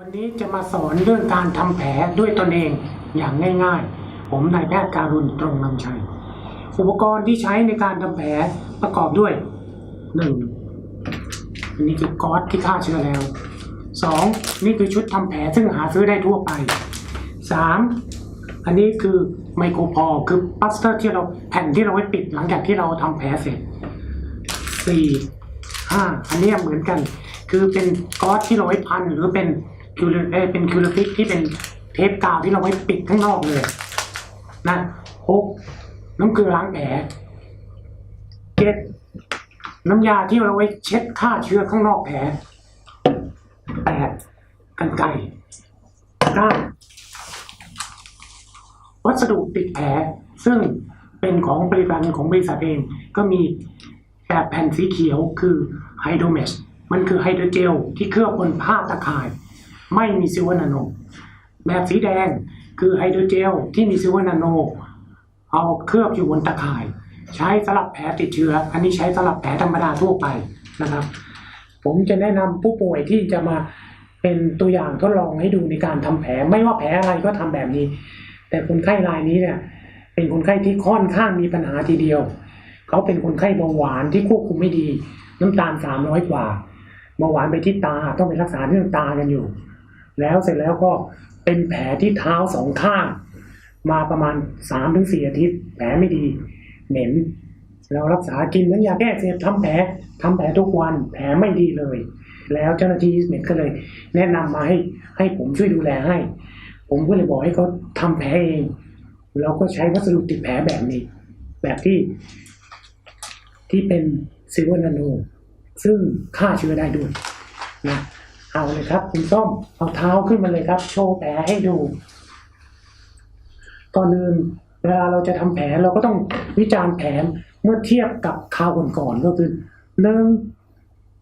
วันนี้จะมาสอนเรื่องการทำแผลด้วยตนเองอย่างง่ายๆ ผมนายแพทย์การุณตรงนำชัย อุปกรณ์ที่ใช้ในการทำแผลประกอบด้วยหนึ่งอันนี้คือก๊อซที่ฆ่าเชื้อแล้วสองนี่คือชุดทำแผลซึ่งหาซื้อได้ทั่วไปสามอันนี้คือไมโครพอคือปลัสเตอร์ที่เราแผ่นที่เราไว้ปิดหลังจากที่เราทำแผลเสร็จสี่ห้าอันนี้เหมือนกัน คือเป็นก๊อซที่เราไว้พันหรือเป็น คิวเลเอเป็นคิวเลฟิกที่เป็นเทปกาวที่เราไว้ปิดข้างนอกเลยนะหกน้ำเกลือล้างแผลเจ็ดน้ำยาที่เราไว้เช็ดฆ่าเชื้อข้างนอกแผลแปดกันไก่เก้าวัสดุติดแผลซึ่งเป็นของบริการของบริษัทเองก็มีแบบแผ่นสีเขียวคือไฮโดรเมชมันคือไฮโดรเจลที่เคลือบบนผ้าตะข่าย ไม่มีซิลเวอร์นาโน แบบสีแดงคือไฮโดรเจลที่มีซิลเวอร์นาโน เอาเคลือบอยู่บนตะข่าย ใช้สำหรับแผลติดเชื้อ อันนี้ใช้สำหรับแผลธรรมดาทั่วไปนะครับ ผมจะแนะนำผู้ป่วยที่จะมาเป็นตัวอย่างทดลองให้ดูในการทำแผล ไม่ว่าแผลอะไรก็ทำแบบนี้ แต่คนไข้รายนี้เนี่ยเป็นคนไข้ที่ค่อนข้างมีปัญหาทีเดียว เขาเป็นคนไข้เบาหวานที่ควบคุมไม่ดี น้ำตาลสามร้อยกว่าเบาหวานไปที่ตาต้องไปรักษาเรื่องตากันอยู่ แล้วเสร็จแล้วก็เป็นแผลที่เท้าสองข้าง มาประมาณสามถึงสี่อาทิตย์ แผลไม่ดี เหม็น เรารักษากินน้ำยาแก้อักเสพทำแผลทำแผลทุกวันแผลไม่ดีเลย แล้วเจ้าหน้าที่เมดก็เลย แนะนำมาให้ให้ผมช่วยดูแลให้ ผมก็เลยบอกให้เขาทำแผลเองเราก็ใช้วัสดุติดแผลแบบนี้ แบบที่ที่เป็นซิลเวอร์นาโนซึ่งฆ่าเชื้อได้ด้วยนะ เอาเลยครับคุณส้มเอาเท้าขึ้นมาเลยครับ โชว์แผลให้ดูก่อนอื่นเวลาเราจะทำแผลเราก็ต้องวิจารณ์แผลเมื่อเทียบกับคราวก่อนๆก็คือหนึ่ง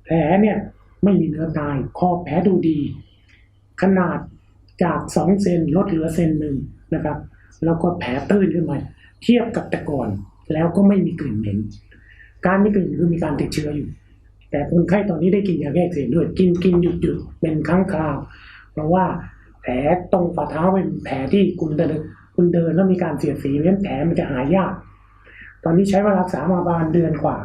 แผลเนี่ยไม่มีเนื้อตายขอบแผลดูดี ขนาดจากสองเซนลดเหลือเซนหนึ่งนะครับ แล้วก็แผลตื้นขึ้นมาเทียบกับแต่ก่อน แล้วก็ไม่มีกลิ่นเหม็น การไม่กลิ่นคือมีการติดเชื้ออยู่ แต่คนไข้ตอนนี้ได้กินยาแก้เสบด้วยกินกินหยุดหยุดเป็นครั้งคราว เพราะว่าแผลตรงฝ่าเท้าเป็นแผลที่คุณเดินคุณเดินแล้วมีการเสียดสีเพราะฉะนั้นแผลมันจะหายยาก ตอนนี้ใช้เวลารักษามาประมาณเดือนกว่า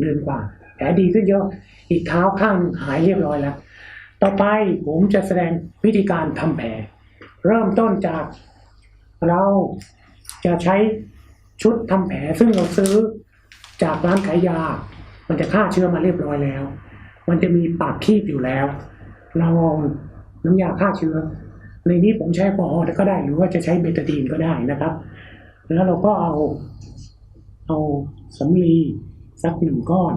เดือนกว่าแผลดีขึ้นเยอะอีกเท้าข้างหนึ่งหายเรียบร้อยแล้ว ต่อไปผมจะแสดงวิธีการทำแผล เริ่มต้นจากเราจะใช้ชุดทำแผลซึ่งเราซื้อจากร้านขายยา มันจะฆ่าเชื้อมาเรียบร้อยแล้ว มันจะมีปากคีบอยู่แล้ว เราเอาน้ำยาฆ่าเชื้อ ในนี้ผมใช้แอลกอฮอล์ก็ได้ หรือว่าจะใช้เบตาดีนก็ได้นะครับ แล้วเราก็เอาเอาสำลีสักหนึ่งก้อน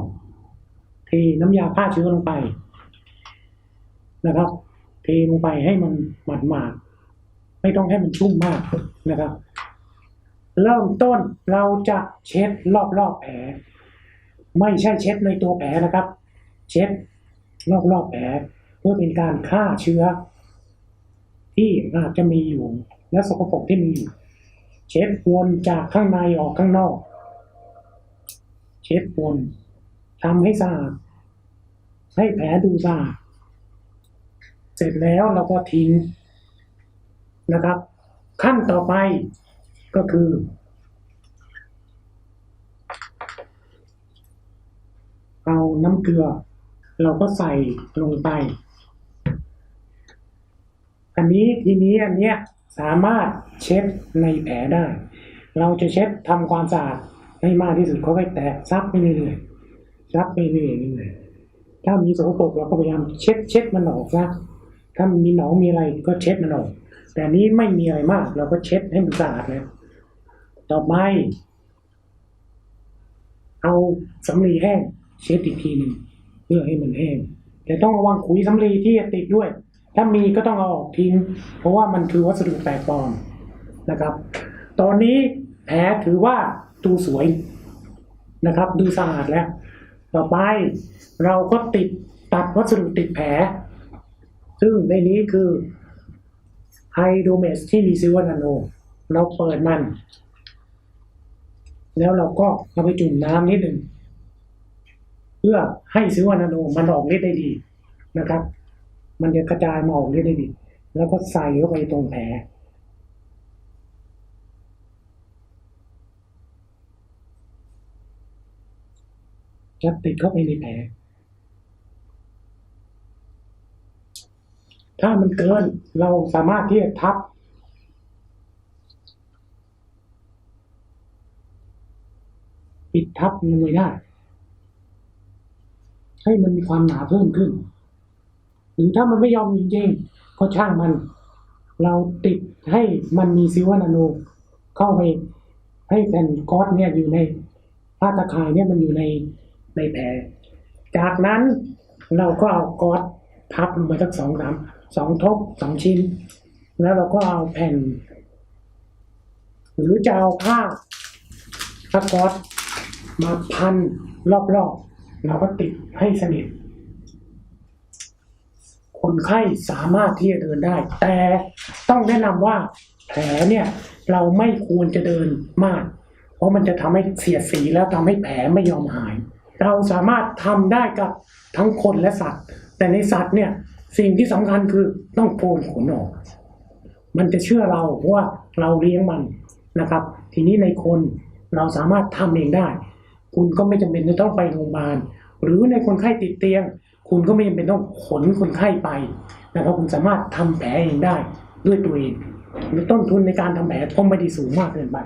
เทน้ำยาฆ่าเชื้อลงไปนะครับ เทลงไปให้มันหมาดหมาดๆไม่ต้องให้มันชุ่มมากนะครับ เริ่มต้นเราจะเช็ดรอบๆแผล ไม่ใช่เช็ดในตัวแผลนะครับ เช็ดรอบๆแผลเพื่อเป็นการฆ่าเชื้อ ที่อาจจะมีอยู่ และสกปรกที่มีอยู่ เช็ดวนจากข้างในออกข้างนอก เช็ดวนทำให้สะอาดให้แผลดูสะอาดเสร็จแล้วเราก็ทิ้งนะครับ ขั้นต่อไปก็คือ เอาน้ำเกลือ เราก็ใส่ลงไป อันนี้ทีนี้อันเนี้ยสามารถเช็ดในแผลได้ เราจะเช็ดทำความสะอาดให้มากที่สุดเขาไปแตะซับไปเรื่อยๆซับไปเรื่อยๆถ้ามีสกปรกเราก็พยายามเช็ดเช็ดมันออกซะถ้ามีหนองมีอะไรก็เช็ดมันออก แต่นี้ไม่มีอะไรมาก เราก็เช็ดให้มันสะอาดแล้วต่อไปเอาสำลีแห้ง เช็ดอีกทีหนึ่งเพื่อให้มันแห้งแต่ต้องระวังขุยสำลีที่จะติดด้วย ถ้ามีก็ต้องเอาออกทิ้ง เพราะว่ามันคือวัสดุแปลกปลอมนะครับ ตอนนี้แผลถือว่าดูสวยนะครับ ดูสะอาดแล้ว ต่อไปเราก็ติดตัดวัสดุติดแผล ซึ่งในนี้คือไฮโดรเมสที่มีซิวอร์นาโน เราเปิดมัน แล้วเราก็เอาไปจุ่มน้ำนิดหนึ่ง พื่อให้ซิวอร์นาโนมันออกฤทธิ์ได้ดีนะครับ มันจะกระจายมาออกเรื่อยๆดิแล้วก็ใส่เข้าไปตรงแผลจะติดเข้าไปในแผลถ้ามันเกินเราสามารถที่จะทับ ปิดทับมันไว้ได้ ให้มันมีความหนาเพิ่มขึ้น หรือถ้ามันไม่ยอมจริงๆก็ช่างมัน เราติดให้มันมีซิลวอร์นาโนเข้าไปให้แผ่นก๊อซเนี่ยอยู่ในผ้าตะข่ายเนี่ยมันอยู่ในในแผลจากนั้นเราก็เอาก๊อซพับลงไปสักสองสามสองทบสองชิ้น แล้วเราก็เอาแผ่น หรือจะเอาผ้าผ้าก๊อซมาพันรอบๆ เราก็ติดให้สนิท คนไข้สามารถที่จะเดินได้ แต่ต้องแนะนำว่าแผลเนี่ยเราไม่ควรจะเดินมาก เพราะมันจะทำให้เสียสีแล้วทำให้แผลไม่ยอมหาย เราสามารถทำได้กับทั้งคนและสัตว์ แต่ในสัตว์เนี่ยสิ่งที่สำคัญคือต้องโกนขนออก มันจะเชื่อเราว่าเราเลี้ยงมันนะครับ ทีนี้ในคนเราสามารถทำเองได้ คุณก็ไม่จำเป็นจะต้องไปโรงพยาบาล หรือในคนไข้ติดเตียง คุณก็ไม่จำเป็นต้องขนคนไข้ไปนะครับคุณสามารถทำแผลเองได้ด้วยตัวเองหรือต้นทุนในการทำแผลก็ไม่ได้สูงมากเกินไป